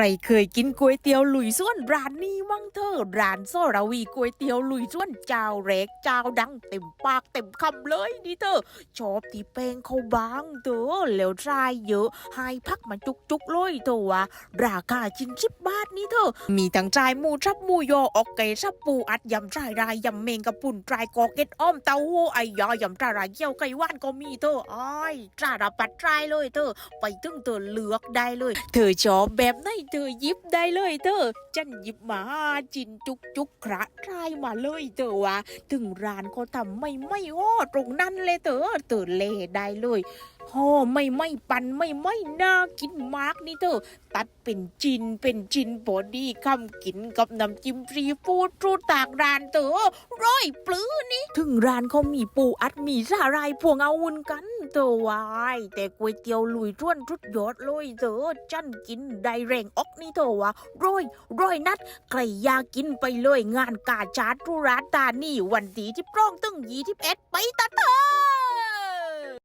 รเคยกินก๋วยเตี๋ยวหลุยส่วนร้านนี้มั่งเธอร้านโซราวีก๋วยเตี๋ยวหลุยส่วนเจ้าเล็กเจ้าดังเต็มปากเต็มคำเลยนี่เธอชอบที่แป้งเขาบางเธอแล้วรายเยอะให้พักมาจุกๆเลยเธอวะราคาจริงสิบบาทนี่เธอ มีทั้งจายหมูชับหมูยอออกเกชับปูอัดยำรายรายยำเมงกระปุ่นรายกอกเก็ดอ้อมเต้าหู้ไอยอยำรายรายเยี่ยวไก่ว่านก็มีเธออ้อยจ้าระปัดรายเลยเธอไปถึงเธอเลือกได้เลย เธอชอบแบบไหนเธอยิบได้เลยเธอจันยิบมาจินจุกจุกกระทายมาเลยเธอวะถึงร้านเขาทำไม่ไม่อ้อตรงนั้นเลยเธอเธอเล่ได้เลยห่อไม่ไม่ปันไม่ไม่น่ากินมากนี่เธอตัดเป็นจินเป็นจินพอดีคำกินกับน้ำจิ้มฟรีฟูดรูดตากร้านเตอร้อยปลื้อนี่ ถึงร้านเขามีปูอัดมีสาหร่ายพวงเอาวุนกัน ตัวายแต่ก๋วยเตี๋ยวลุยร่วนทุดยอดเลยเตอจันกินได้แรงออกนี่เตอวะร้อยร้อยนัดใครอยากกินไปเลยงานกาชาดรุราตานี่วันที่ที่ปร้องตึงยี่ที่เอ็ดไปตาเธอ